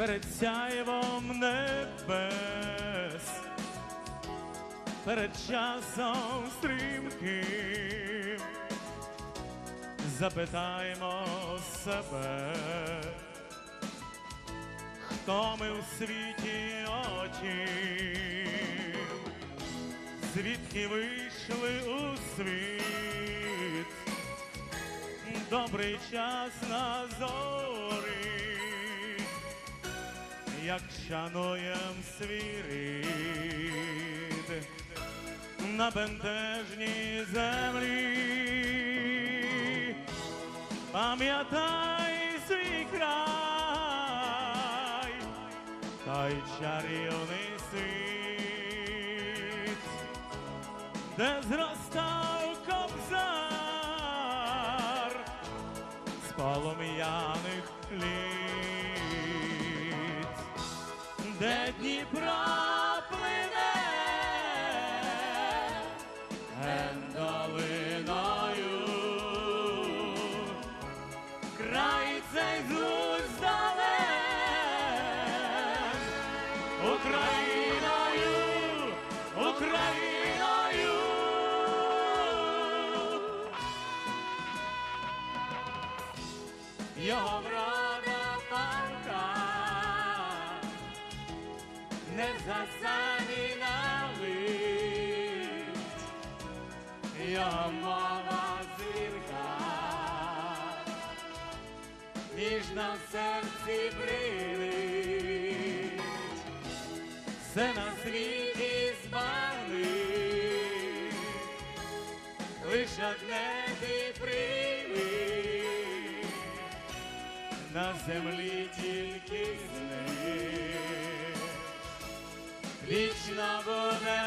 перед сяєвом небес, перед часом стрімким, запитаємо себе, хто ми у світі очі, звідки вийшли у світ, добрий час на зорі, як шануєм свій рід на бентежній землі, пам'ятай свій край, та чарівний світ, де зростав де Дніпро серці брилить, все на світі збавить, лиш одне ти прийми, на землі тільки з ним вічно буде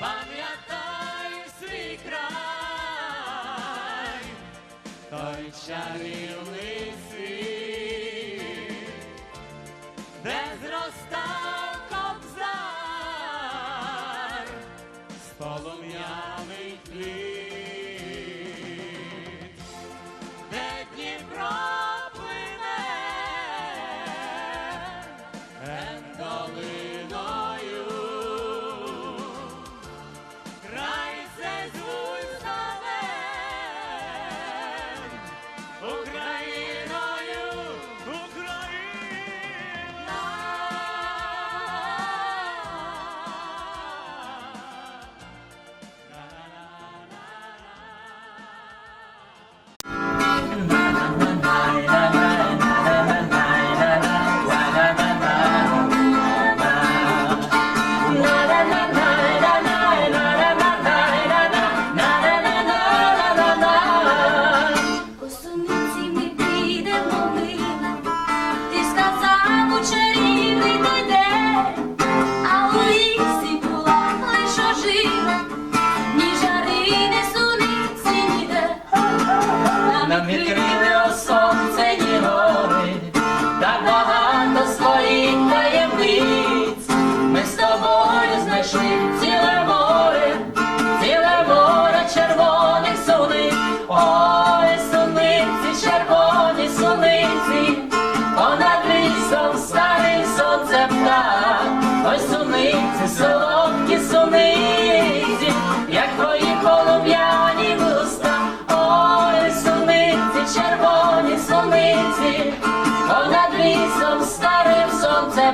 Пам'ятай свій край, той чарівний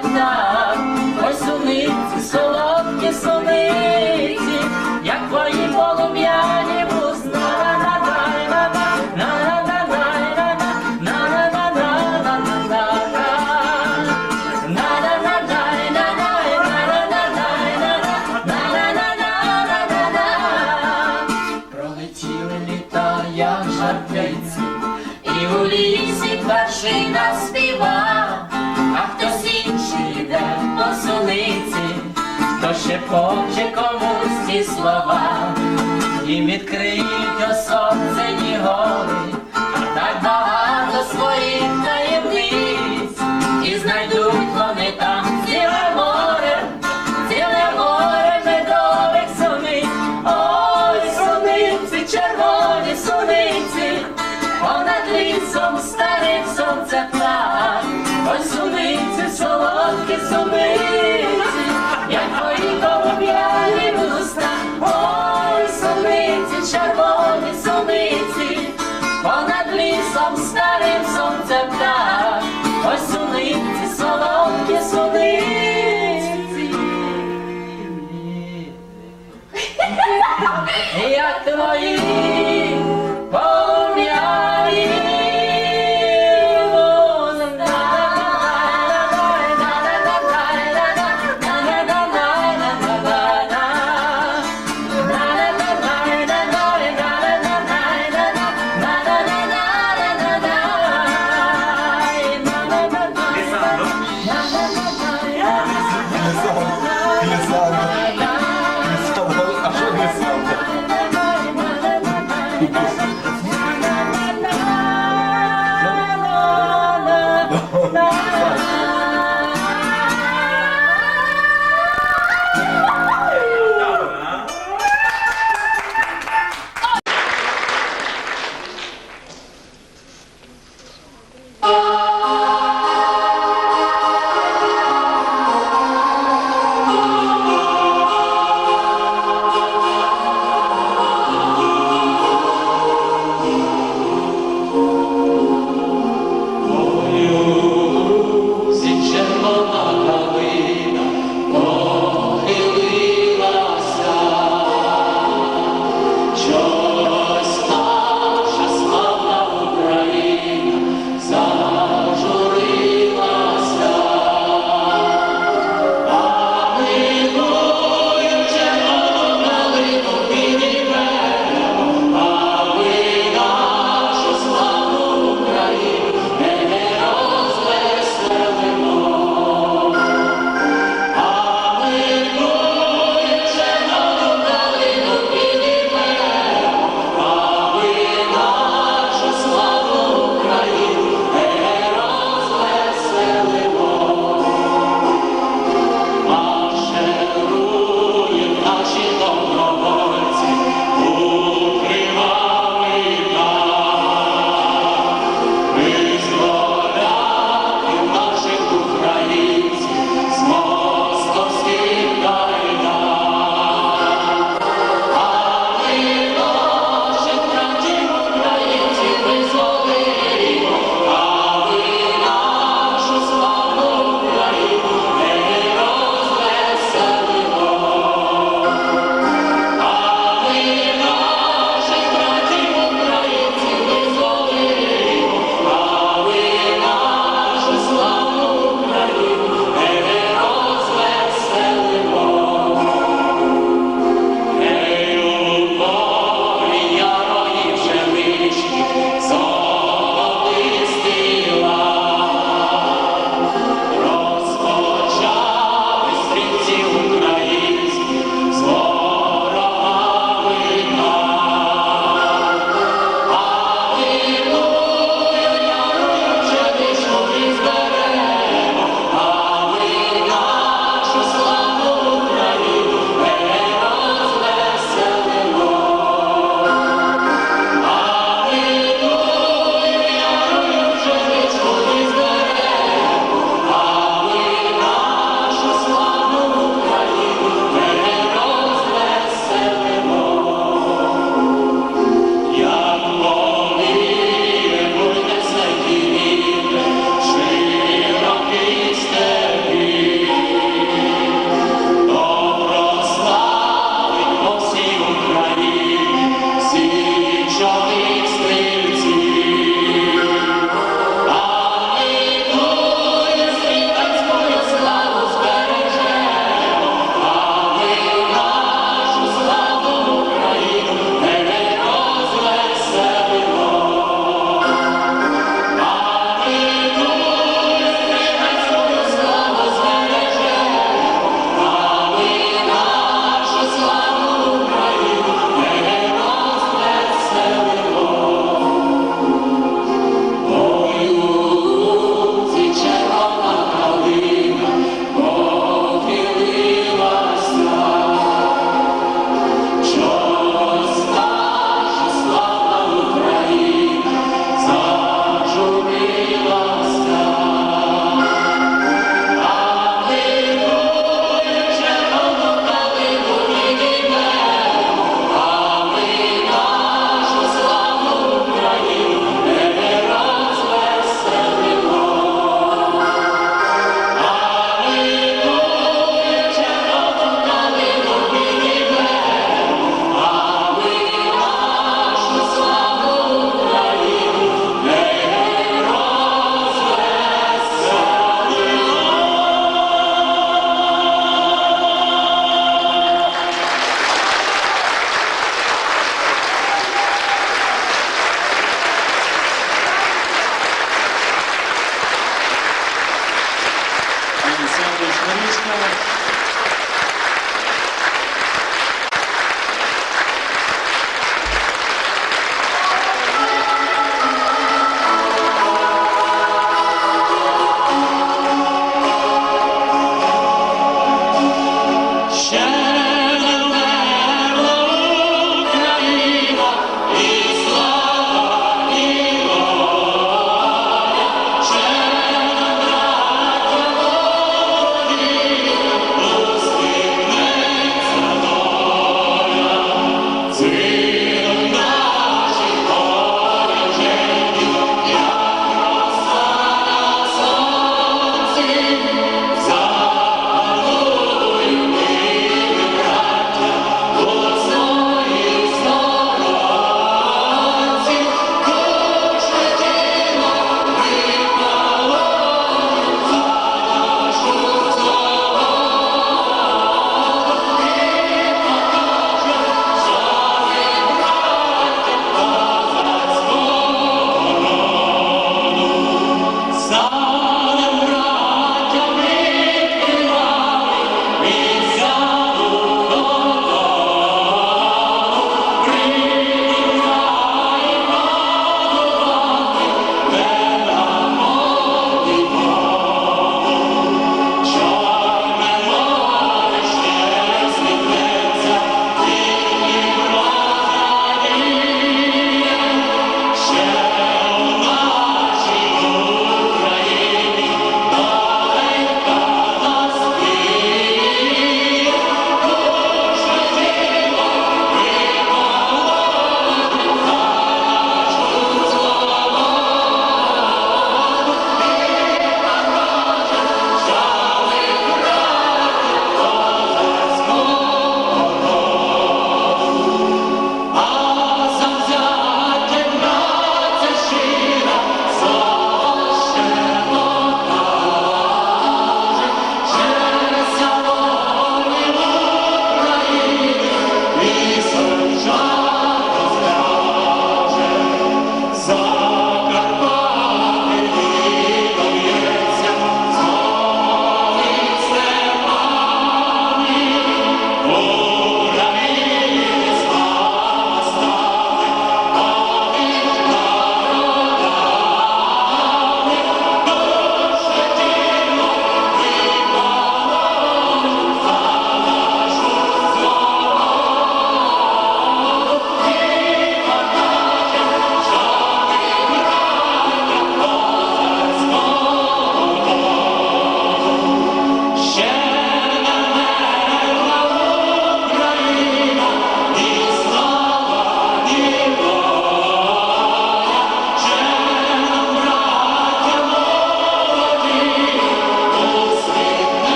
сонце птах, ой суниці, солодкі суниці, хоче комусь ці слова, і відкриють осонцені гори, так багато своїх таємниць, і знайдуть вони там ціле море, ціле море медових суниць, ой, суниці, червоні суниці, понад лісом старим сонце птах, ой, суниці, солодкі суниці, E a tua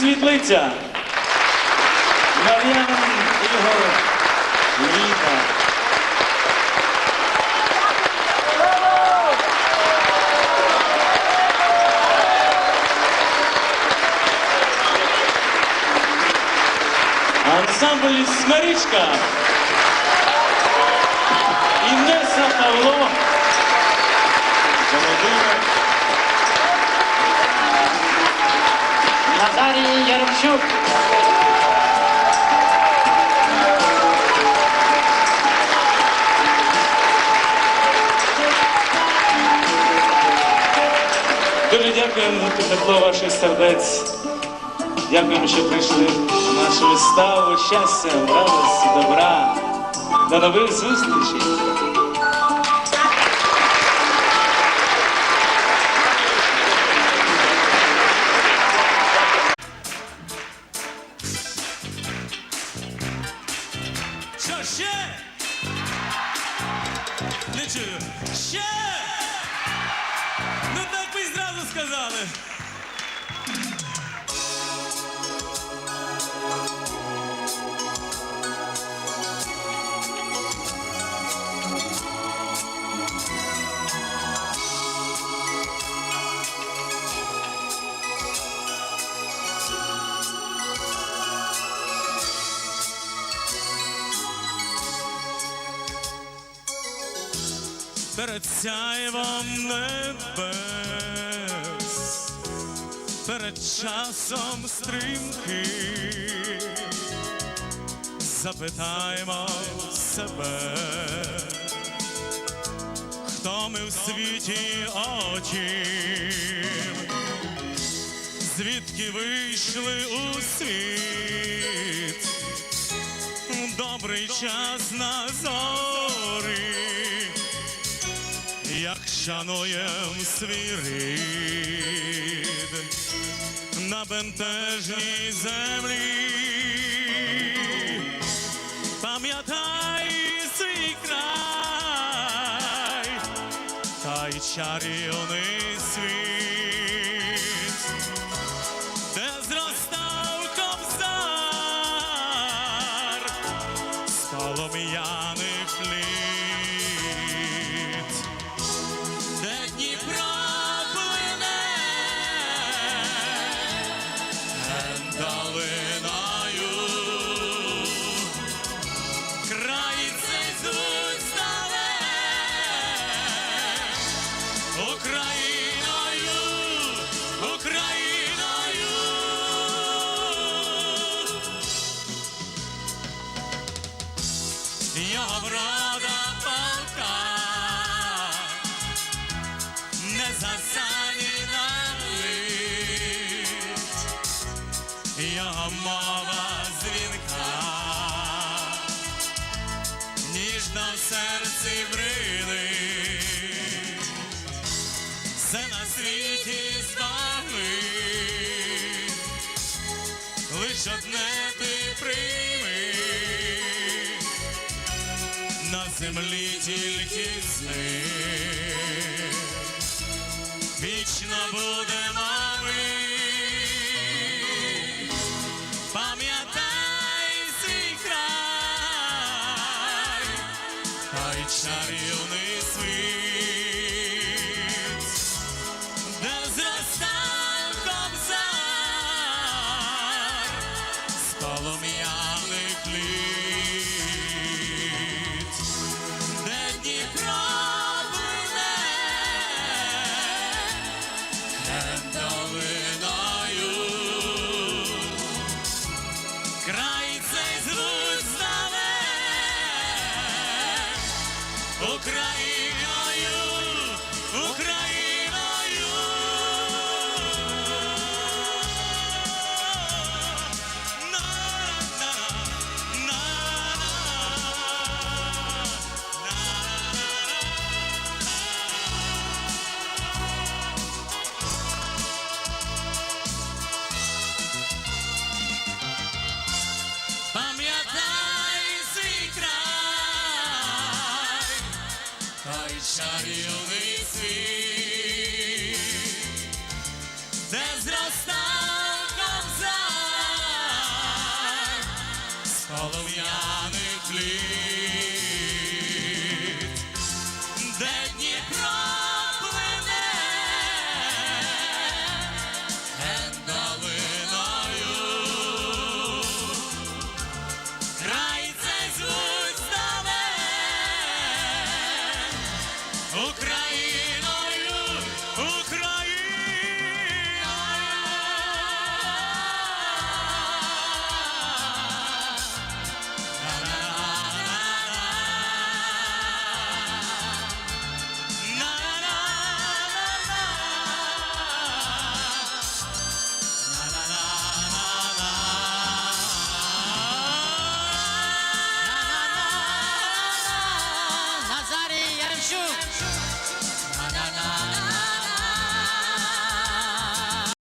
Світлиця. Мар'ян Ігор Літа. Ансамбль Смиричка. Інеса Павло. Ковальчук. Дуже дякуємо за тепло ваших сердець. Дякуємо, що прийшли на нашу виставу. Щастя, радості, добра. До нових зустрічей. Перед часом стрімки, запитаємо себе, хто ми в світі очі, звідки вийшли у світ, добрий час на зорі. Як шануєм свій рід на бентежній землі. Пам'ятай свій край, та й чарівний світ, тільки з ним вічно будемо ми. Пам'ятай свій край, той чарівний світ,